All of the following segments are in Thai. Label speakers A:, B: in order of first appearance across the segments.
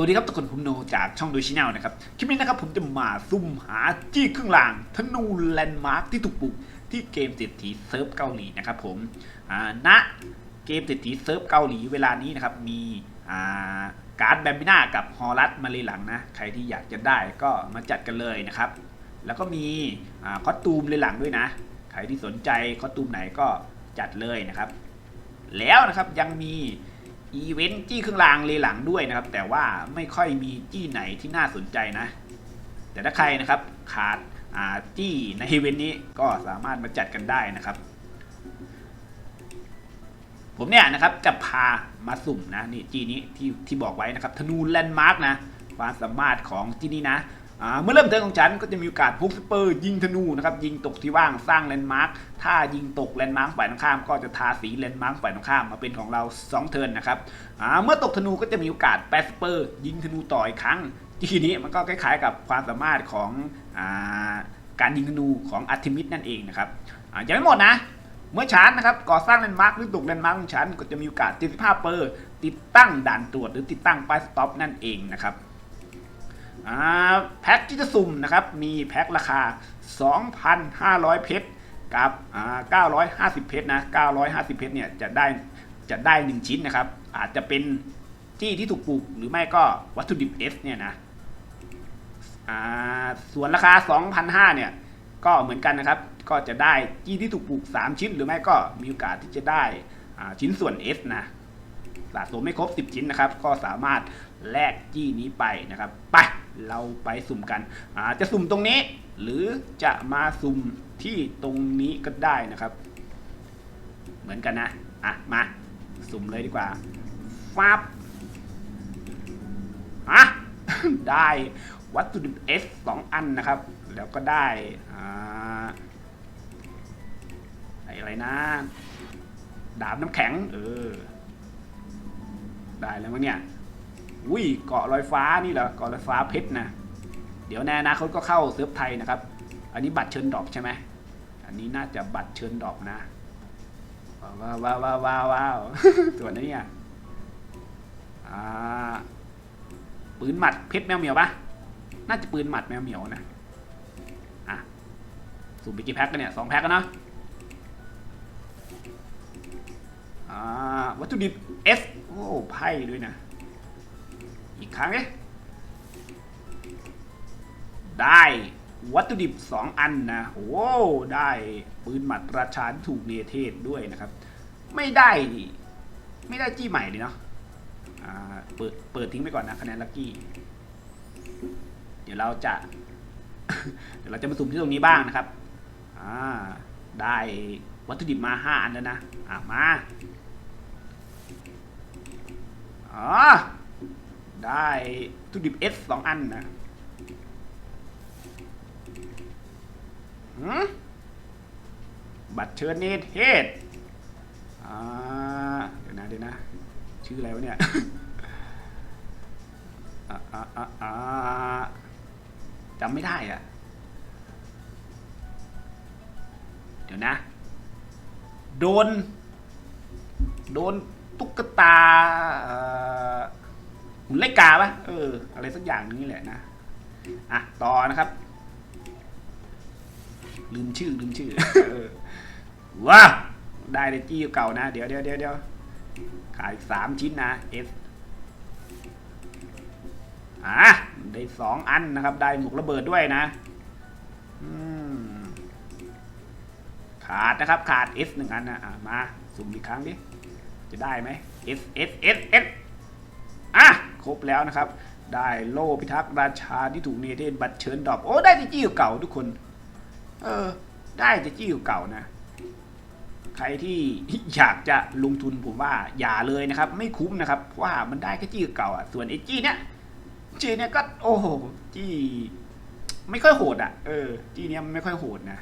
A: วัสดีครับทุกคนผมโนจากช่องดูชิแนลนะครับ คลิปนี้นะครับผมจะมาซุ่มหาจี้เครึ่องล่างธนูแลนด์มาร์คที่ถูกปลุกที่เกมเศรษฐีเซิร์ฟเกาหลีนะครับผมณเกมเศรษฐีเซิร์ฟเกาหลีเวลานี้นะครับมีการ์ดแบมบิน่ากับฮอรัสมาเลยหลังนะใครที่อยากจะได้ก็มาจัดกันเลยนะครับ แล้วก็มีอคอสตูมเลยหลังด้วยนะ ใครที่สนใจคอสตูมไหนก็จัดเลยนะครับ แล้วนะครับยังมี อีเวนต์จี้เครื่องรางเลหลังด้วยนะครับ แต่ว่าไม่ค่อยมีจี้ไหนที่น่าสนใจนะ แต่ถ้าใครนะครับขาดาจี้ในอีเวนต์นี้ก็สามารถมาจัดกันได้นะครับ ผมเนี่ยนะครับจะพามาสุ่มนะนี่จีนี้ที่ที่บอกไว้นะครับธนูแลนด์มาร์กนะความสามารถของจีนี้นะ เมื่อเริ่มเทิร์นของฉันก็จะมีโอกาสพุกสเปอร์ยิงธนูนะครับยิงตกที่ว่างสร้างแลนด์มาร์กถ้ายิงตกแลนด์มาร์กฝ่ายตรงข้ามก็จะทาสีแลนด์มาร์กฝ่ายตรงข้ามมาเป็นของเรา 2 เทิร์นนะครับเมื่อตกธนูก็จะมีโอกาสแปดสเปอร์ยิงธนูต่ออีกครั้ง ทีนี้มันก็คล้ายๆกับความสามารถของอการยิงธนูของอาร์ทิมิสนั่นเองนะครับอ่ายังไม่หมดนะเมื่อฉันนะครับก่อสร้างแลนด์มาร์คหรือตกแลนด์มาร์คของฉันก็จะมีโอกาส75เปอร์ติดตั้งด่านตรวจหรือติดตั้งป้ายสต็อปนั่นเองนะครับ แพ็คที่จะสุ่มนะครับ มีแพ็คราคา 2,500 เพชรกับอ่า950 เพชรนะ 950 เพชรเนี่ยจะได้จะได้ 1 ชิ้นนะครับ อาจจะเป็นจี้ที่ถูกปลูกหรือไม่ก็วัตถุดิบ S เนี่ยนะส่วนราคา 2,500 เนี่ย ก็เหมือนกันนะครับ ก็จะได้จี้ที่ถูกปลูก 3 ชิ้น หรือไม่ก็มีโอกาสที่จะได้ชิ้นส่วน S นะสะสมไม่ครบ 10 ชิ้นนะครับ ก็สามารถแลกจี้นี้ไปนะครับ ไป เราไปสุ่มกันอาจะสุ่มตรงนี้ หรือจะมาสุ่มที่ตรงนี้ก็ได้นะครับ เหมือนกันนะอะมาสุ่มเลยดีกว่าฟับฮะได้วัตถุดิบ S สองอันนะครับ แล้วก็ได้อ่าอะไรนะ ดาบน้ำแข็ง เออ ได้แล้วมั้งเนี่ย อุ้ยเกาะลอยฟ้านี่เหรอเกาะลอยฟ้าเพชรนะเดี๋ยวในอนาคตก็เข้าเซิร์ฟไทยนะครับ อันนี้บัตรเชิญดรอปใช่ไหมอันนี้น่าจะบัตรเชิญดรอปนะว้าวว้าวว้าวว้าววาวส่วนนี้เนี่ยอ่าปืนหมัดเพชรแมวเหมียวปะน่าจะปืนหมัดแมวเหมียวนะอะสุ่มไปกี่แพ็คกันเนี่ยสองแพ็คกันเนาะอ่าวัตถุดิบ S โอ้ไพ่ด้วยนะ อีกครั้งเอ๊ะได้วัตถุดิบ 2 อันนะ โอ้ได้ปืนหมัดราชาถูกเนเทศด้วยนะครับ ไม่ได้นี่ไม่ได้จี้ใหม่เลยเนาะอ่าเปิดเปิดทิ้งไปก่อนนะคะแนนลัคกี้ เดี๋ยวเราจะ เดี๋ยวเราจะมาสุ่มที่ตรงนี้บ้างนะครับอ่าได้วัตถุดิบมา5อันแล้วนะ อะมาอ๋อ ได้วัตถุดิบ S สสองอันนะบัตรเชิญเนเทศอ่าเดี๋ยวนะเดี๋ยวนะ ชื่ออะไรวะเนี่ยอ่าอ่าอ่าจำไม่ได้อะเดี๋ยวนะ โดน โดนตุ๊กตา หุ่นเล็กกาปะเออ อะไรสักอย่างนี้แหละนะ อะ ต่อนะครับ ลืมชื่อลืมชื่อว้าได้เลจี้เก่านะ เดี๋ยวเดี๋ยวเดี๋ยวเดี๋ยวขายสามชิ้นนะ S อะได้สองอันนะครับ ได้หมวกระเบิดด้วยนะขาดนะครับ ขาด S หนึ่งอันนะะมา สุ่มอีกครั้งดิ จะได้ไหม S S S S อะ ครบแล้วนะครับ ได้โลพิทักษ์ราชาที่ถูกเนเธอร์บัตรเชิญดอปโอ้ได้ที่จี้เก่าทุกคน เออ ได้ที่จี้เก่านะ ใครที่อยากจะลงทุนผมว่าอย่าเลยนะครับ ไม่คุ้มนะครับเพราะว่ามันได้แค่จี้เก่าอะส่วนไอ้จี้เนี้ยจี้เนี้ยก็โอ้โหจี้ไม่ค่อยโหดอะเออจี้เนี้ยมันไม่ค่อยโหดนะ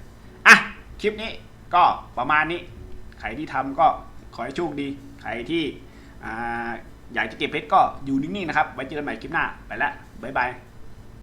A: อะคลิปนี้ก็ประมาณนี้ ใครที่ทำก็ขอให้โชคดี ใครที่อ่า อยากจะเก็บเพชรก็อยู่นิ่งๆนะครับ ไว้เจอกันใหม่คลิปหน้า ไปแล้วบ๊ายบาย